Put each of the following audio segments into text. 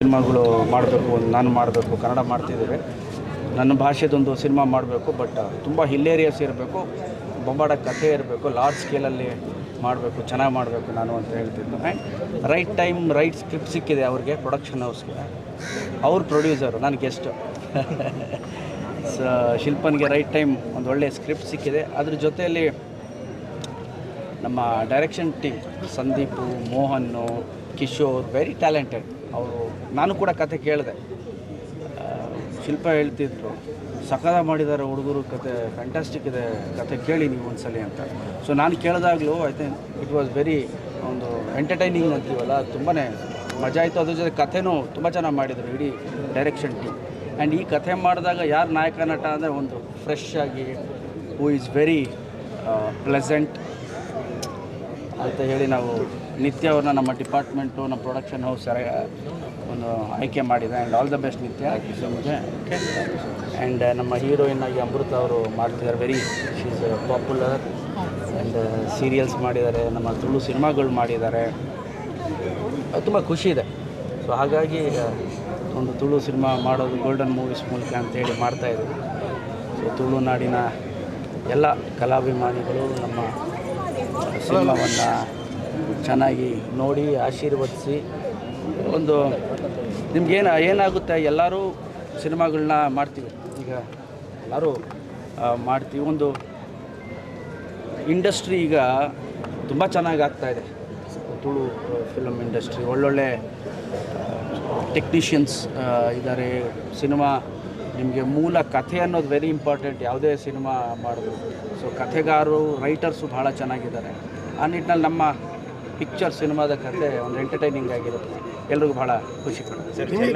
ಸಿನಿಮಾಗಳು ಮಾಡಬೇಕು ನಾನು ಮಾಡಬೇಕು, ಕನ್ನಡ ಮಾಡ್ತಿದ್ದೀವಿ. ನನ್ನ ಭಾಷೆದೊಂದು ಸಿನಿಮಾ ಮಾಡಬೇಕು, ಬಟ್ ತುಂಬ ಹಿಲ್ಲೇರಿಯಸ್ ಇರಬೇಕು ಬೊಂಬಾಡ ಕಥೆ ಇರಬೇಕು ಲಾರ್ಜ್ ಸ್ಕೇಲಲ್ಲಿ ಮಾಡಬೇಕು, ಚೆನ್ನಾಗಿ ಮಾಡಬೇಕು ನಾನು ಅಂತ ಹೇಳ್ತಿದ್ದು. And right time right script ಸಿಕ್ಕಿದೆ ಅವ್ರಿಗೆ ಪ್ರೊಡಕ್ಷನ್ ಹೌಸ್ಗೆ ಅವ್ರ ಪ್ರೊಡ್ಯೂಸರು ನನ್ನ ಗೆಸ್ಟು ಸ ಶಿಲ್ಪನ್ಗೆ ರೈಟ್ ಟೈಮ್ ಒಂದು ಒಳ್ಳೆಯ ಸ್ಕ್ರಿಪ್ಟ್ ಸಿಕ್ಕಿದೆ. ಅದ್ರ ಜೊತೆಯಲ್ಲಿ ನಮ್ಮ direction team Sandeep, ಮೋಹನ್ನು Kishore very talented. ಅವರು ನಾನು ಕೂಡ ಕತೆ ಕೇಳಿದೆ. ಶಿಲ್ಪ ಹೇಳ್ತಿದ್ರು ಸಕದ ಮಾಡಿದ್ದಾರೆ ಹುಡುಗರು ಕತೆ ಫ್ಯಾಂಟಾಸ್ಟಿಕ್ ಇದೆ, ಕತೆ ಕೇಳಿ ನೀವು ಒಂದ್ಸಲಿ ಅಂತ. ಸೊ ನಾನು ಕೇಳಿದಾಗಲೂ I think it was very ಒಂದು ಎಂಟರ್ಟೈನಿಂಗ್ ಅಂತೀವಲ್ಲ ತುಂಬಾ ಮಜಾ ಆಯಿತು. ಅದ್ರ ಜೊತೆ ಕಥೆನೂ ತುಂಬ ಚೆನ್ನಾಗಿ ಮಾಡಿದರು ಇಡೀ ಡೈರೆಕ್ಷನ್ ಟೀಮ್ ಆ್ಯಂಡ್ ಈ ಕಥೆ ಮಾಡಿದಾಗ ಯಾರು ನಾಯಕ ನಟ ಅಂದರೆ ಒಂದು ಫ್ರೆಶ್ ಆಗಿ ಹೂ ಈಸ್ ವೆರಿ ಪ್ಲೆಸೆಂಟ್ ಅಂತ ಹೇಳಿ ನಾವು ನಿತ್ಯ ಅವ್ರನ್ನ ನಮ್ಮ ಡಿಪಾರ್ಟ್ಮೆಂಟು ನಮ್ಮ ಪ್ರೊಡಕ್ಷನ್ ಹೌಸ್ ಒಂದು ಆಯ್ಕೆ ಮಾಡಿದೆ. ಆ್ಯಂಡ್ ಆಲ್ ದ ಬೆಸ್ಟ್ ನಿತ್ಯ. ನಿಮಗೆ ಆ್ಯಂಡ್ ನಮ್ಮ ಹೀರೋಯಿನ್ ಆಗಿ ಅಮೃತ ಅವರು ಮಾಡ್ತಿದ್ದಾರೆ very she's popular and serials ಮಾಡಿದ್ದಾರೆ. ನಮ್ಮ ತುಳು ಸಿನಿಮಾಗಳು ಮಾಡಿದ್ದಾರೆ. ತುಂಬ ಖುಷಿ ಇದೆ. ಸೊ ಹಾಗಾಗಿ ಒಂದು ತುಳು ಸಿನಿಮಾ ಮಾಡೋದು ಗೋಲ್ಡನ್ ಮೂವೀಸ್ ಮೂಲಕ ಅಂತೇಳಿ ಮಾಡ್ತಾಯಿದ್ದೀವಿ ಸೊ ತುಳುನಾಡಿನ ಎಲ್ಲ ಕಲಾಭಿಮಾನಿಗಳು ನಮ್ಮ ಸಿನಿಮಾವನ್ನು ಚೆನ್ನಾಗಿ ನೋಡಿ ಆಶೀರ್ವದಿಸಿ ಒಂದು ನಿಮ್ಗೇನು ಏನಾಗುತ್ತೆ, ಎಲ್ಲರೂ ಸಿನಿಮಾಗಳನ್ನ ಮಾಡ್ತೀವಿ. ಈಗ ಎಲ್ಲರೂ ಮಾಡ್ತೀವಿ. ಒಂದು ಇಂಡಸ್ಟ್ರಿ ಈಗ ತುಂಬ ಚೆನ್ನಾಗಿ ಆಗ್ತಾ ಇದೆ. ತುಳು ಫಿಲಮ್ ಇಂಡಸ್ಟ್ರಿ ಒಳ್ಳೊಳ್ಳೆ ಟೆಕ್ನಿಷಿಯನ್ಸ್ ಇದ್ದಾರೆ ಸಿನಿಮಾ ನಿಮಗೆ ಮೂಲ ಕಥೆ ಅನ್ನೋದು ವೆರಿ ಇಂಪಾರ್ಟೆಂಟ್ ಯಾವುದೇ ಸಿನಿಮಾ ಮಾಡಿದ್ರು ಸೊ ಕಥೆಗಾರರು ರೈಟರ್ಸು ಭಾಳ ಚೆನ್ನಾಗಿದ್ದಾರೆ. ಆ ನಿಟ್ಟಿನಲ್ಲಿ ನಮ್ಮ ಪಿಕ್ಚರ್ ಸಿನಿಮಾದ ಕತೆ ಒಂದು ಎಂಟರ್ಟೈನಿಂಗ್ ಆಗಿರುತ್ತೆ. ಎಲ್ರಿಗೂ ಬಹಳ ಖುಷಿ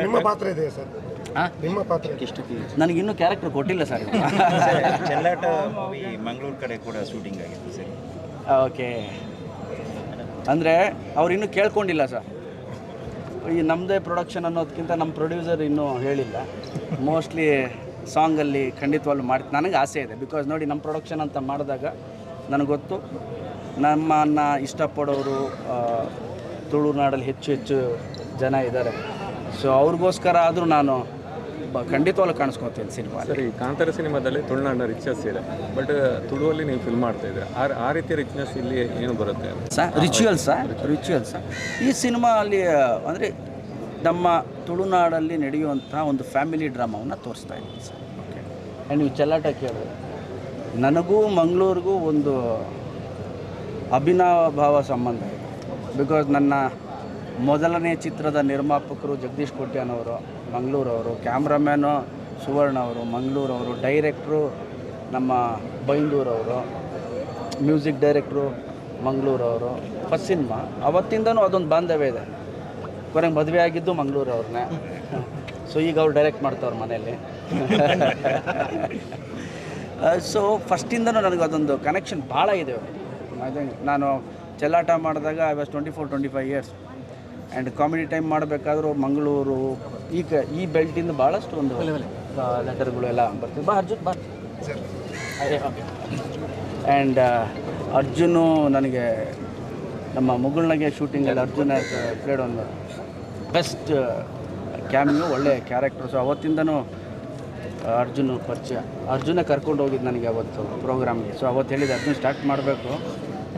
ನಿಮ್ಮ ಪಾತ್ರ ಇದೆ ಸರ್? ಹಾಂ ನಿಮ್ಮ ಪಾತ್ರ ನನಗಿನ್ನೂ ಕ್ಯಾರೆಕ್ಟರ್ ಕೊಟ್ಟಿಲ್ಲ ಸರ್. ಚೆಲ್ಲಾಟ ಮೂವಿ ಮಂಗಳೂರು ಕಡೆ ಕೂಡ ಶೂಟಿಂಗ್ ಆಗಿತ್ತು ಸರ್. ಓಕೆ. ಅಂದರೆ ಅವ್ರು ಇನ್ನೂ ಕೇಳ್ಕೊಂಡಿಲ್ಲ ಸರ್. ಈ ನಮ್ಮದೇ ಪ್ರೊಡಕ್ಷನ್ ಅನ್ನೋದಕ್ಕಿಂತ ನಮ್ಮ ಪ್ರೊಡ್ಯೂಸರ್ ಇನ್ನೂ ಹೇಳಿಲ್ಲ. ಮೋಸ್ಟ್ಲಿ ಸಾಂಗಲ್ಲಿ ಖಂಡಿತವಾಗ್ಲೂ ಮಾಡಿ ನನಗೆ ಆಸೆ ಇದೆ. ಬಿಕಾಸ್ ನೋಡಿ ನಮ್ಮ ಪ್ರೊಡಕ್ಷನ್ ಅಂತ ಮಾಡಿದಾಗ ನನಗೆ ಗೊತ್ತು. ನಮ್ಮನ್ನು ಇಷ್ಟಪಡೋರು ತುಳುನಾಡಲ್ಲಿ ಹೆಚ್ಚು ಹೆಚ್ಚು ಜನ ಇದ್ದಾರೆ. ಸೊ ಅವ್ರಿಗೋಸ್ಕರ ಆದರೂ ನಾನು ಖಂಡಿತವಾಗ್ಲೂ ಕಾಣಿಸ್ಕೊತೀನಿ ಸಿನಿಮಾ ಸರಿ ಕಾಂತಾರ ಸಿನಿಮಾದಲ್ಲಿ ತುಳುನಾಡಿನ ರಿಚಸ್ ಇದೆ. ಬಟ್ ತುಳುವಲ್ಲಿ ನೀವು ಫಿಲ್ಮ್ ಮಾಡ್ತಾ ಇದ್ದೀರಿ? ಆ ಆ ರೀತಿಯ ರಿಚ್ನೆಸ್ ಇಲ್ಲಿ ಏನು ಬರುತ್ತೆ ಸಾ ರಿಚುವಲ್ಸಾ ರಿಚುವಲ್ಸಾ ಈ ಸಿನಿಮಾ ಅಲ್ಲಿ ಅಂದರೆ ನಮ್ಮ ತುಳುನಾಡಲ್ಲಿ ನಡೆಯುವಂಥ ಒಂದು ಫ್ಯಾಮಿಲಿ ಡ್ರಾಮಾವನ್ನು ತೋರಿಸ್ತಾ ಇದ್ದೀನಿ ಸರ್. ಓಕೆ ಆ್ಯಂಡ್ ನೀವು ಚೆಲ್ಲಾಟ ಕೇಳಿದ್ರೆ? ನನಗೂ ಮಂಗಳೂರಿಗೂ ಒಂದು ಅಭಿನವ ಭಾವ ಸಂಬಂಧ ಇದೆ. ಬಿಕಾಸ್ ನನ್ನ ಮೊದಲನೇ ಚಿತ್ರದ ನಿರ್ಮಾಪಕರು ಜಗದೀಶ್ ಕೊಟ್ಯಾನವರು, ಮಂಗಳೂರವರು, ಕ್ಯಾಮ್ರಾಮ್ಯಾನು ಸುವರ್ಣ ಅವರು, ಮಂಗಳೂರವರು, ಡೈರೆಕ್ಟ್ರು ನಮ್ಮ ಬೈಂದೂರವರು, ಮ್ಯೂಸಿಕ್ ಡೈರೆಕ್ಟ್ರು ಮಂಗಳೂರವರು, ಫಸ್ಟ್ ಸಿನಿಮಾ. ಅವತ್ತಿಂದನೂ ಅದೊಂದು ಬಾಂಧವ್ಯ ಇದೆ. ಕೊನೆಗೆ ಮದುವೆ ಆಗಿದ್ದು ಮಂಗಳೂರವ್ರನ್ನೇ. ಸೊ ಈಗ ಅವ್ರು ಡೈರೆಕ್ಟ್ ಮಾಡ್ತಾವ್ರ ಮನೆಯಲ್ಲಿ. ಸೊ ಫಸ್ಟಿಂದನೂ ನನಗೆ ಅದೊಂದು ಕನೆಕ್ಷನ್ ಭಾಳ ಇದೆ ಐ ಥಿಂಕ್ ನಾನು ಚೆಲ್ಲಾಟ ಮಾಡಿದಾಗ I was twenty four twenty five years and comedy time ಮಾಡಬೇಕಾದ್ರೂ Mangaluru ಈ ಕ ಈ ಬೆಲ್ಟಿಂದ ಭಾಳಷ್ಟು ಒಂದು ಲೆಟರ್ಗಳು ಎಲ್ಲ ಬರ್ತೀವಿ ಬಾ ಅರ್ಜುನ್ ಬಾ. ಆ್ಯಂಡ್ ಅರ್ಜುನು ನನಗೆ ನಮ್ಮ ಮುಗುಳ್ನಾಗೆ ಶೂಟಿಂಗಲ್ಲಿ ಅರ್ಜುನ ಪ್ಲೇಡ್ ಒಂದು ಬೆಸ್ಟ್ ಕ್ಯಾಮಿಯು ಒಳ್ಳೆ ಕ್ಯಾರೆಕ್ಟರ್ಸು ಅವತ್ತಿಂದನೂ ಅರ್ಜುನ್ ಪರಿಚಯ. ಅರ್ಜುನ ಕರ್ಕೊಂಡು ಹೋಗಿದ್ದು ನನಗೆ ಅವತ್ತು ಪ್ರೋಗ್ರಾಮ್ಗೆ ಸೊ ಅವತ್ತು ಹೇಳಿದ ಅರ್ಜುನ್ ಸ್ಟಾರ್ಟ್ ಮಾಡಬೇಕು.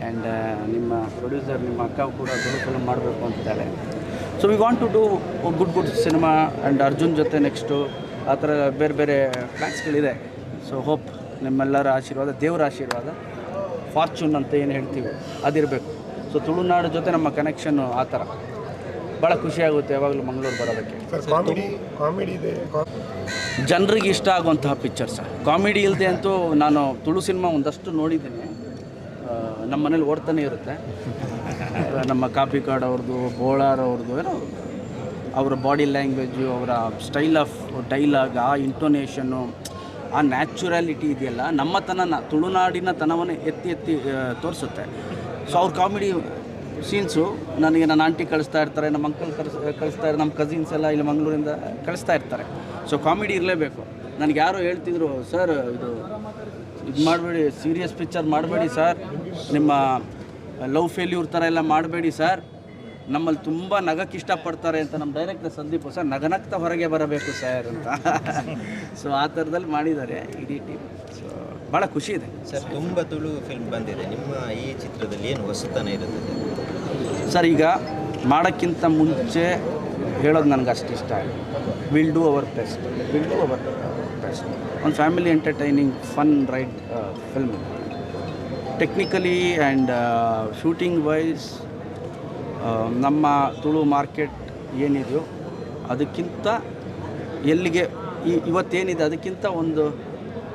ಆ್ಯಂಡ್ ನಿಮ್ಮ ಪ್ರೊಡ್ಯೂಸರ್ ನಿಮ್ಮ ಅಕ್ಕ ಕೂಡ ದೊಡ್ಡ ಫಿಲ್ಮ್ ಮಾಡಬೇಕು ಅಂತಿದ್ದಾಳೆ so we want to do good good cinema and Arjun ಜೊತೆ ನೆಕ್ಸ್ಟು ಆ ಥರ ಬೇರೆ ಬೇರೆ ಪ್ಲ್ಯಾನ್ಸ್ಗಳಿದೆ ಸೊ ಹೋಪ್ ನಿಮ್ಮೆಲ್ಲರ ಆಶೀರ್ವಾದ ದೇವರ ಆಶೀರ್ವಾದ ಫಾರ್ಚೂನ್ ಅಂತ ಏನು ಹೇಳ್ತೀವಿ ಅದಿರಬೇಕು. ಸೊ ತುಳುನಾಡು ಜೊತೆ ನಮ್ಮ ಕನೆಕ್ಷನ್ನು ಆ ಥರ. ಭಾಳ ಖುಷಿಯಾಗುತ್ತೆ ಯಾವಾಗಲೂ ಮಂಗಳೂರು ಬರೋದಕ್ಕೆ. ಜನರಿಗೆ ಇಷ್ಟ ಆಗುವಂತಹ ಪಿಕ್ಚರ್ಸ್ ಕಾಮಿಡಿ ಇಲ್ಲದೆ ಅಂತೂ ನಾನು ತುಳು ಸಿನಿಮಾ ಒಂದಷ್ಟು ನೋಡಿದ್ದೀನಿ. ನಮ್ಮ ಮನೇಲಿ ಓಡ್ತಾನೆ ಇರುತ್ತೆ. ನಮ್ಮ ಕಾಪಿ ಕಾರ್ಡ್ ಅವ್ರದ್ದು, ಬೋಳಾರ್ ಅವ್ರದ್ದು, ಏನೋ ಅವರ ಬಾಡಿ ಲ್ಯಾಂಗ್ವೇಜು ಅವರ ಸ್ಟೈಲ್ ಆಫ್ ಡೈಲಾಗ್ ಆ ಇಂಟೋನೇಷನ್ನು ಆ ನ್ಯಾಚುರಾಲಿಟಿ ಇದೆಯಲ್ಲ, ನಮ್ಮ ತನನ, ತುಳುನಾಡಿನ ತನವನ್ನು ಎತ್ತಿ ಎತ್ತಿ ತೋರಿಸುತ್ತೆ. ಸೊ ಅವ್ರ ಕಾಮಿಡಿ ಸೀನ್ಸು ನನಗೆ ನನ್ನ ಆಂಟಿ ಕಳಿಸ್ತಾ ಇರ್ತಾರೆ, ನಮ್ಮ ಅಂಕಲ್ ಕಳಿಸ್ ಕಳಿಸ್ತಾ ಇರ್ತಾರೆ ನಮ್ಮ ಕಸಿನ್ಸ್ ಎಲ್ಲ ಇಲ್ಲಿ ಮಂಗಳೂರಿಂದ ಕಳಿಸ್ತಾ ಇರ್ತಾರೆ. ಸೊ ಕಾಮಿಡಿ ಇರಲೇಬೇಕು. ನನಗೆ ಯಾರೋ ಹೇಳ್ತಿದ್ರು ಸರ್ ಇದು ಇದು ಮಾಡಬೇಡಿ ಸೀರಿಯಸ್ ಪಿಕ್ಚರ್ ಮಾಡಬೇಡಿ ಸರ್ ನಿಮ್ಮ ಲವ್ ಫೇಲ್ಯೂರ್ ಥರ ಎಲ್ಲ ಮಾಡಬೇಡಿ ಸರ್ ನಮ್ಮಲ್ಲಿ ತುಂಬ ನಗಕ್ಕೆ ಇಷ್ಟಪಡ್ತಾರೆ ಅಂತ ನಮ್ಮ ಡೈರೆಕ್ಟರ್ ಸಂದೀಪ್ ಸರ್ ನಗನಗ್ತಾ ಹೊರಗೆ ಬರಬೇಕು ಸರ್ ಅಂತ. ಸೊ ಆ ಥರದಲ್ಲಿ ಮಾಡಿದ್ದಾರೆ ಇಡೀ ಟೀಮ್ ಸೊ ಭಾಳ ಖುಷಿ ಇದೆ. ಸರ್ ತುಂಬ ತುಳು ಫಿಲ್ಮ್ ಬಂದಿದೆ. ನಿಮ್ಮ ಈ ಚಿತ್ರದಲ್ಲಿ ಏನು ಹೊಸತನ ಇರುತ್ತದೆ ಸರ್ ಈಗ ಮಾಡೋಕ್ಕಿಂತ ಮುಂಚೆ ಹೇಳೋದು ನನಗೆ ಅಷ್ಟು ಇಷ್ಟ ಆಗಿದೆ will do our best will do our best ಒಂದು family entertaining fun right film technically and shooting wise ನಮ್ಮ ತುಳು ಮಾರ್ಕೆಟ್ ಏನಿದೆಯೋ ಅದಕ್ಕಿಂತ ಎಲ್ಲಿಗೆ ಈ ಇವತ್ತೇನಿದೆ ಅದಕ್ಕಿಂತ ಒಂದು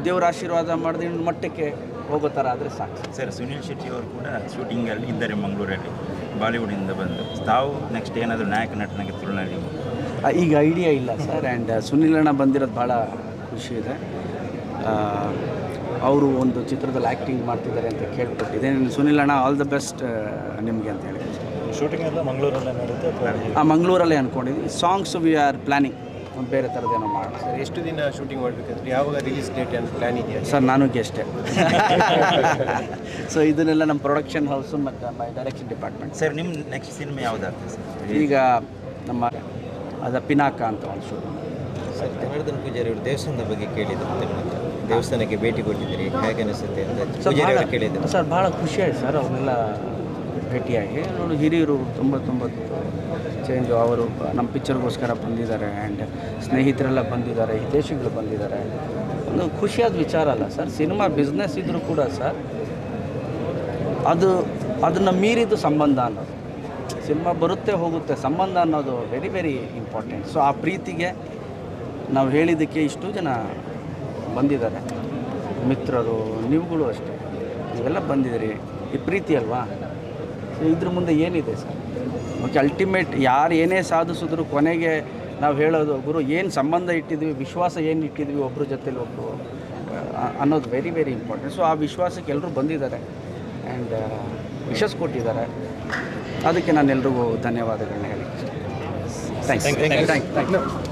ದೇವರ ಆಶೀರ್ವಾದ ಮಾಡಿದ ಮಟ್ಟಕ್ಕೆ ಹೋಗೋ ಥರ ಆದರೆ ಸಾಕು. ಸರ್ ಸುನೀಲ್ ಶೆಟ್ಟಿ ಅವರು ಕೂಡ ಶೂಟಿಂಗಲ್ಲಿ ಇದ್ದಾರೆ ಮಂಗಳೂರಲ್ಲಿ ಬಾಲಿವುಡಿಂದ ಬಂದು. ತಾವು ನೆಕ್ಸ್ಟ್ ಏನಾದರೂ ನಾಯಕ ನಟನಾಗಿ ತುಳುನಾಡಿ ಈಗ ಐಡಿಯಾ ಇಲ್ಲ ಸರ್ ಆ್ಯಂಡ್ ಸುನಿಲ್ ಅಣ್ಣ ಬಂದಿರೋದು ಭಾಳ ಖುಷಿ ಇದೆ. ಅವರು ಒಂದು ಚಿತ್ರದಲ್ಲಿ ಆ್ಯಕ್ಟಿಂಗ್ ಮಾಡ್ತಿದ್ದಾರೆ ಅಂತ ಕೇಳ್ಪಟ್ಟಿದ್ದೇನೆ ಸುನಿಲ್ ಅಣ್ಣ ಆಲ್ ದ ಬೆಸ್ಟ್ ನಿಮಗೆ ಅಂತ ಹೇಳಿ. ಶೂಟಿಂಗ್ ಎಲ್ಲ ಮಂಗಳೂರಲ್ಲೇ ಆ ಮಂಗಳೂರಲ್ಲೇ ಅಂದ್ಕೊಂಡಿದ್ವಿ ಸಾಂಗ್ಸ್ ವಿ ಆರ್ ಪ್ಲಾನಿಂಗ್ ಒಂದು ಬೇರೆ ಥರದ್ದೇನೋ ಮಾಡೋಣ. ಸರ್ ಎಷ್ಟು ದಿನ ಶೂಟಿಂಗ್ ಮಾಡಬೇಕಂದ್ರೆ ಯಾವಾಗ ರಿಲೀಸ್ ಡೇಟ್ ಅಂತ ಪ್ಲ್ಯಾನ್ ಇದೆಯಾ? ಸರ್ ನಾನು ಗೆಸ್ಟೆ ಸೊ ಇದನ್ನೆಲ್ಲ ನಮ್ಮ ಪ್ರೊಡಕ್ಷನ್ ಹೌಸು ಮತ್ತು ಮೈ ಡೈರೆಕ್ಷನ್ ಡಿಪಾರ್ಟ್ಮೆಂಟ್ ಸರ್ ನಿಮ್ಮ ನೆಕ್ಸ್ಟ್ ಸಿನಿಮಾ ಯಾವುದಾಗ್ತದೆ ಸರ್? ಈಗ ನಮ್ಮ ಅದ ಪಿನಾಕ ಅಂತ ಒಂದು ಶೂಟ್ ಸರ್ ಜನಾರ್ದನ್ ಪೂಜಾರಿ ಅವರು ದೇವಸ್ಥಾನದ ಬಗ್ಗೆ ಕೇಳಿದ್ರು ನಿಮ್ಮ ದೇವಸ್ಥಾನಕ್ಕೆ ಭೇಟಿ ಕೊಟ್ಟಿದ್ದೀರಿ. ಹೇಗೆ ಅನಿಸುತ್ತೆ ಅಂತ ಕೇಳಿದ್ದೆ ಪೂಜಾರಿ ಅವರು ಕೇಳಿದ್ರು. ಸರ್ ಭಾಳ ಖುಷಿ ಆಯ್ತು ಸರ್ ಅವನ್ನೆಲ್ಲ ಭೇಟಿಯಾಗಿ. ನೋಡಿ ಹಿರಿಯರು ತುಂಬ ತುಂಬ ಚೇಂಜು ಅವರು ನಮ್ಮ ಪಿಕ್ಚರ್ಗೋಸ್ಕರ ಬಂದಿದ್ದಾರೆ ಆ್ಯಂಡ್ ಸ್ನೇಹಿತರೆಲ್ಲ ಬಂದಿದ್ದಾರೆ ಹಿತೇಶಿಗಳು ಬಂದಿದ್ದಾರೆ. ಒಂದು ಖುಷಿಯಾದ ವಿಚಾರ ಅಲ್ಲ ಸರ್ ಸಿನಿಮಾ ಬಿಸ್ನೆಸ್ ಇದ್ದರೂ ಕೂಡ ಸರ್ ಅದು ಅದನ್ನು ಮೀರಿದ್ದು ಸಂಬಂಧ ಅನ್ನೋದು. ಸಿನಿಮಾ ಬರುತ್ತೆ ಹೋಗುತ್ತೆ ಸಂಬಂಧ ಅನ್ನೋದು ವೆರಿ ವೆರಿ ಇಂಪಾರ್ಟೆಂಟ್ ಸೊ ಆ ಪ್ರೀತಿಗೆ ನಾವು ಹೇಳಿದ್ದಕ್ಕೆ ಇಷ್ಟು ಜನ ಬಂದಿದ್ದಾರೆ. ಮಿತ್ರರು ನೀವುಗಳು ಅಷ್ಟೇ. ನೀವೆಲ್ಲ ಬಂದಿದ್ದೀರಿ. ಈ ಪ್ರೀತಿ ಅಲ್ವಾ? ಸೊ ಇದ್ರ ಮುಂದೆ ಏನಿದೆ ಸರ್? ಓಕೆ ಅಲ್ಟಿಮೇಟ್ ಯಾರು ಏನೇ ಸಾಧಿಸಿದ್ರು ಕೊನೆಗೆ ನಾವು ಹೇಳೋದು ಗುರು ಏನು ಸಂಬಂಧ ಇಟ್ಟಿದ್ವಿ ವಿಶ್ವಾಸ ಏನು ಇಟ್ಟಿದ್ವಿ ಒಬ್ಬರ ಜೊತೆಲಿ ಒಬ್ಬರು ಅನ್ನೋದು ವೆರಿ ವೆರಿ ಇಂಪಾರ್ಟೆಂಟ್ ಸೊ ಆ ವಿಶ್ವಾಸಕ್ಕೆ ಎಲ್ಲರೂ ಬಂದಿದ್ದಾರೆ. ಆ್ಯಂಡ್ ವಿಶಸ್ ಕೊಟ್ಟಿದ್ದಾರೆ. ಅದಕ್ಕೆ ನಾನು ಎಲ್ರಿಗೂ ಧನ್ಯವಾದಗಳನ್ನ ಹೇಳಿ ಯು ಥ್ಯಾಂಕ್ ಥ್ಯಾಂಕ್